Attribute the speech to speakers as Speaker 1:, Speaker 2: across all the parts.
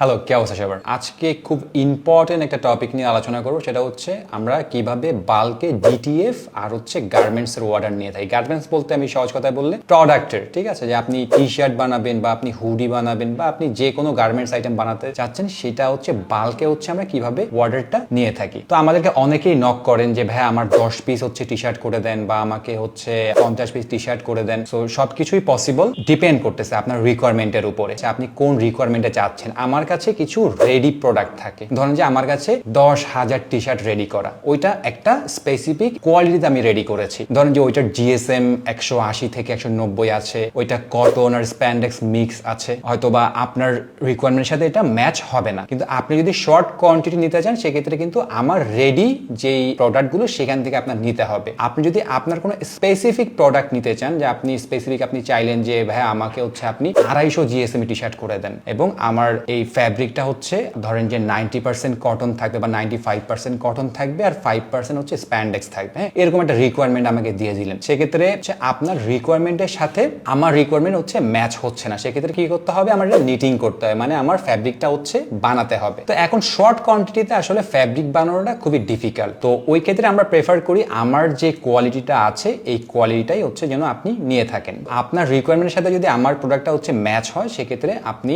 Speaker 1: Hello কে অবস্থা সবার? আজকে খুব ইম্পর্টেন্ট একটা টপিক নিয়ে আলোচনা করব, সেটা হচ্ছে আমরা কীভাবে বাল্কে ডিটিএফ আর হচ্ছে গার্মেন্টস এর অর্ডার নিয়ে থাকি। গার্মেন্টস বলতে আমি সহজ কথায় বললে প্রোডাক্টের ঠিক আছে? যে আপনি টি শার্ট বানাবেন বা আপনি হুডি বানাবেন বা আপনি যে কোনো গার্মেন্টস আইটেম বানাতে চাচ্ছেন, সেটা হচ্ছে বাল্কে হচ্ছে আমরা কীভাবে অর্ডারটা নিয়ে থাকি। তো আমাদেরকে অনেকেই নক করেন যে, ভাই, আমার দশ পিস হচ্ছে টি শার্ট করে দেন বা আমাকে হচ্ছে পঞ্চাশ পিস টি শার্ট করে দেন। সো সবকিছুই পসিবল ডিপেন্ড করতেছে আপনার রিকোয়ারমেন্টের উপরে আপনি কোন রিকোয়ারমেন্টে চাচ্ছেন। আমার কাছে কিছু রেডি প্রোডাক্ট থাকে। ধরেন যে আমার কাছে দশ হাজার টি শার্ট রেডি করা। ওইটা একটা স্পেসিফিক কোয়ালিটিতে আমি রেডি করেছি। ধরেন যে ওইটার জিএসএম একশো আশি থেকে একশো নব্বই আছে, ওইটা কটন আর স্প্যান্ডেক্স মিক্স আছে হয়তো বা আপনার রিকোয়ারমেন্টের সাথে এটা ম্যাচ হবে না। কিন্তু আপনি যদি শর্ট কোয়ান্টিটি নিতে চান, সেক্ষেত্রে কিন্তু আমার রেডি যেই প্রোডাক্টগুলো সেখান থেকে আপনার নিতে হবে। আপনি যদি আপনার কোনো স্পেসিফিক প্রোডাক্ট নিতে চান, যে আপনি স্পেসিফিক আপনি চাইলেন যে ভাই আমাকে হচ্ছে আপনি আড়াইশো জিএসএম টি শার্ট করে দেন এবং আমার এই ফ্যাব্রিকটা হচ্ছে, ধরেন যে নাইনটি পার্সেন্ট কটন থাকবে বা নাইনটি ফাইভ পার্সেন্ট কটন থাকবে আর ফাইভ পার্সেন্ট হচ্ছে স্প্যান্ডেক্স থাকবে হ্যাঁ? এরকম একটা রিকোয়ারমেন্ট আমাকে দিয়ে দিলেন। সেক্ষেত্রে হচ্ছে আপনার রিকোয়ারমেন্টের সাথে আমার রিকোয়ারমেন্ট হচ্ছে ম্যাচ হচ্ছে না। সেক্ষেত্রে কি করতে হবে? আমার এটা নিটিং করতে হবে মানে আমার ফ্যাব্রিকটা হচ্ছে বানাতে হবে। তো এখন শর্ট কোয়ান্টিটিতে আসলে ফ্যাব্রিক বানানোটা খুবই ডিফিকাল্ট তো ওই ক্ষেত্রে আমরা প্রেফার করি আমার যে কোয়ালিটিটা আছে, এই কোয়ালিটিটাই হচ্ছে যেন আপনি নিয়ে থাকেন। আপনার রিকোয়ারমেন্টের সাথে যদি আমার প্রোডাক্টটা হচ্ছে ম্যাচ হয়, সেক্ষেত্রে আপনি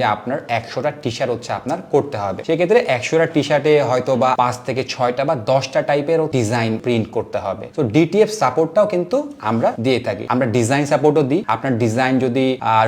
Speaker 1: যে আপনার একশোটা টি শার্ট হচ্ছে আপনার করতে হবে। সেক্ষেত্রে একশোটা টি শার্টে হয়তো বা পাঁচ থেকে ছয়টা বা দশটা টাইপের ডিজাইন প্রিন্ট করতে হবে। তো ডিটিএফ সাপোর্টটাও কিন্তু আমরা দিয়ে থাকি। আমরা ডিজাইন সাপোর্টও দিই। আপনার ডিজাইন যদি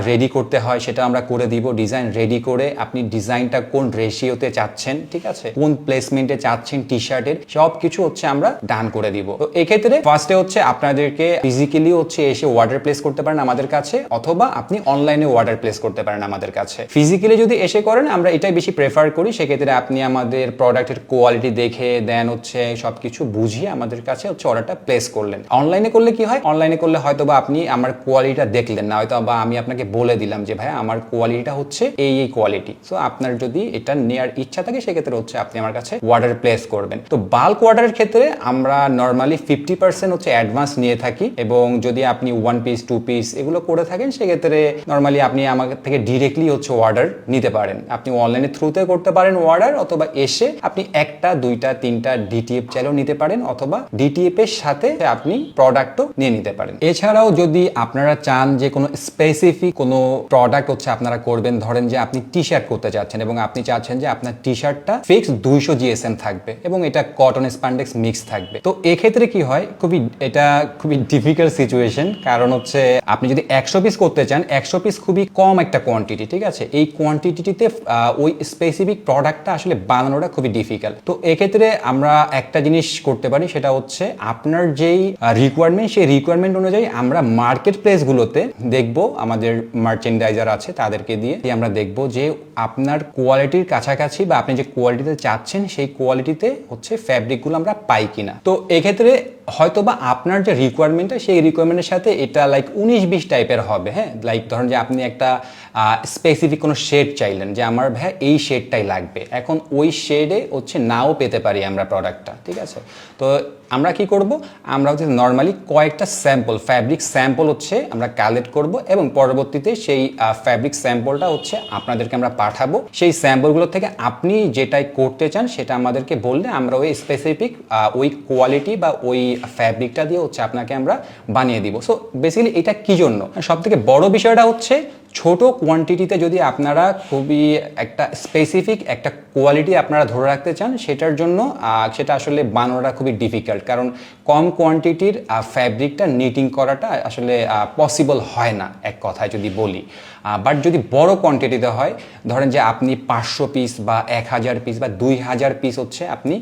Speaker 1: রেডি করতে হয় সেটা আমরা করে দিব। ডিজাইন রেডি করে আপনি ডিজাইনটা কোন রেশিওতে চাচ্ছেন, ঠিক আছে? কোন প্লেসমেন্টে চাচ্ছেন টি শার্টের সব কিছু হচ্ছে আমরা ডান করে দিব। তো এক্ষেত্রে ফার্স্টে হচ্ছে আপনাদেরকে ফিজিক্যালি হচ্ছে এসে অর্ডার প্লেস করতে পারেন আমাদের কাছে, অথবা আপনি অনলাইনে অর্ডার প্লেস করতে পারেন আমাদের কাছে। ফিজিক্যালি যদি এসে করেন, আমরা এটাই বেশি প্রেফার করি। সেক্ষেত্রে আপনি আমাদের প্রোডাক্টের কোয়ালিটি দেখে দেন হচ্ছে সবকিছু বুঝিয়ে আমাদের কাছে হচ্ছে অর্ডারটা প্লেস করলেন। অনলাইনে করলে কি হয়? অনলাইনে করলে হয়তো বা আপনি আমার কোয়ালিটিটা দেখলেন না। হয়তো বা আমি আপনাকে বলে দিলাম যে ভাই আমার কোয়ালিটিটা হচ্ছে এই এই কোয়ালিটি সো আপনার যদি এটা নেওয়ার ইচ্ছা থাকে, সেক্ষেত্রে হচ্ছে আপনি আমার কাছে অর্ডার প্লেস করবেন। তো বাল্ক অর্ডারের ক্ষেত্রে আমরা নর্মালি ফিফটি পার্সেন্ট হচ্ছে অ্যাডভান্স নিয়ে থাকি এবং যদি আপনি ওয়ান পিস টু পিস এগুলো করে থাকেন, সেক্ষেত্রে নর্মালি আপনি আমার থেকে ডিরেক্টলি হচ্ছে অর্ডার নিতে পারেন। আপনি অনলাইনের থ্রুতে করতে পারেন অর্ডার অথবা এসে আপনি একটা, দুইটা, তিনটা ডিটিএফ চাইলেও নিতে পারেন অথবা ডিটিএফ এর সাথে আপনি প্রোডাক্টও নিয়ে নিতে পারেন। এছাড়াও যদি আপনারা চান যে কোনো স্পেসিফিক কোনো প্রোডাক্ট হচ্ছে আপনারা করবেন, ধরেন যে আপনি টি শার্ট করতে চাচ্ছেন এবং আপনি চাচ্ছেন যে আপনার টি শার্টটা ফিক্স দুইশো জিএসএম থাকবে এবং এটা কটন স্প্যান্ডেক্স মিক্স থাকবে। তো এক্ষেত্রে কি হয়, খুবই, এটা খুবই ডিফিকাল্ট সিচুয়েশন কারণ হচ্ছে আপনি যদি একশো পিস করতে চান, একশো পিস খুবই কম একটা কোয়ান্টিটি ঠিক আছে? এই কোয়ান্টিটিতে ওই স্পেসিফিক প্রোডাক্টটা আসলে বানানোটা খুবই ডিফিকাল্ট তো এক্ষেত্রে আমরা একটা জিনিস করতে পারি, সেটা হচ্ছে আপনার যেই রিকোয়ারমেন্ট সেই রিকোয়ারমেন্ট অনুযায়ী আমরা মার্কেট প্লেসগুলোতে দেখব আমাদের মার্চেন্ডাইজার আছে তাদেরকে দিয়ে আমরা দেখব যে আপনার কোয়ালিটির কাছাকাছি বা আপনি যে কোয়ালিটিতে চাচ্ছেন, সেই কোয়ালিটিতে হচ্ছে ফ্যাব্রিকগুলো আমরা পাই কিনা। তো এক্ষেত্রে হয়তো বা আপনার যে রিকোয়ারমেন্টটা সেই রিকোয়ারমেন্টের সাথে এটা লাইক উনিশ বিশ টাইপের হবে হ্যাঁ? লাইক ধরেন যে আপনি একটা স্পেসিফিক কোনো শেড চাইলেন যে আমার ভাই এই শেডটাই লাগবে। এখন ওই শেডে হচ্ছে নাও পেতে পারি আমরা প্রোডাক্টটা ঠিক আছে? তো আমরা কি করব? আমরা হচ্ছে নর্মালি কয়েকটা স্যাম্পল ফ্যাব্রিক স্যাম্পল হচ্ছে আমরা কালেক্ট করব এবং পরবর্তীতে সেই ফ্যাব্রিক স্যাম্পলটা হচ্ছে আপনাদেরকে আমরা পাঠাবো। সেই স্যাম্পলগুলো থেকে আপনি যেটাই করতে চান সেটা আমাদেরকে বললে আমরা ওই স্পেসিফিক ওই কোয়ালিটি বা ওই ফ্যাব্রিকটা দিয়ে হচ্ছে আপনাকে আমরা বানিয়ে দিব। সো বেসিক্যালি এটা কি জন্য? সব থেকে বড় বিষয়টা হচ্ছে ছোট কোয়ান্টিটিতে যদি আপনারা খুবই একটা স্পেসিফিক একটা কোয়ালিটি আপনারা ধরে রাখতে চান, সেটার জন্য সেটা আসলে বানানোটা খুবই ডিফিকাল্ট কারণ কম কোয়ান্টিটির ফ্যাব্রিকটা নিটিং করাটা আসলে পসিবল হয় না, এক কথায় যদি বলি। বাট যদি বড় কোয়ান্টিটিতে হয়, ধরেন যে আপনি পাঁচশো পিস বা এক হাজার পিস বা দুই হাজার পিস হচ্ছে আপনি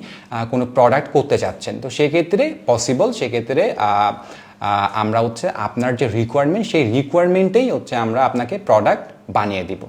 Speaker 1: কোনো প্রোডাক্ট করতে চাচ্ছেন, তো সেক্ষেত্রে পসিবল সেক্ষেত্রে আমরা হচ্ছে আপনার যে রিকোয়ারমেন্ট সেই রিকোয়ারমেন্টেই হচ্ছে আমরা আপনাকে প্রোডাক্ট বানিয়ে দিব।